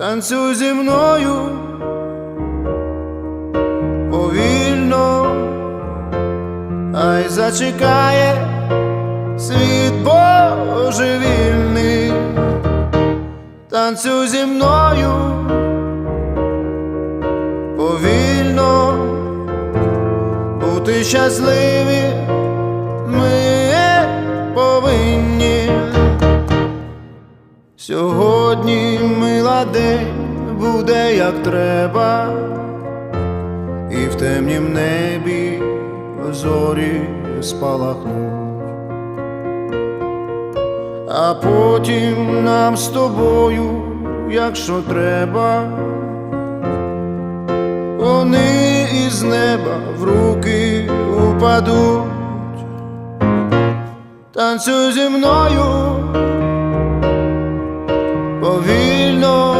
танцюй зі мною повільно, ай зачекає світ божевільний, танцюй зі мною повільно, бути щасливі Сьогодні мила день буде як треба, і в темнім небі зорі спалахнуть, а потім нам з тобою, якщо треба, вони із неба в руки упадуть, танцюй зі мною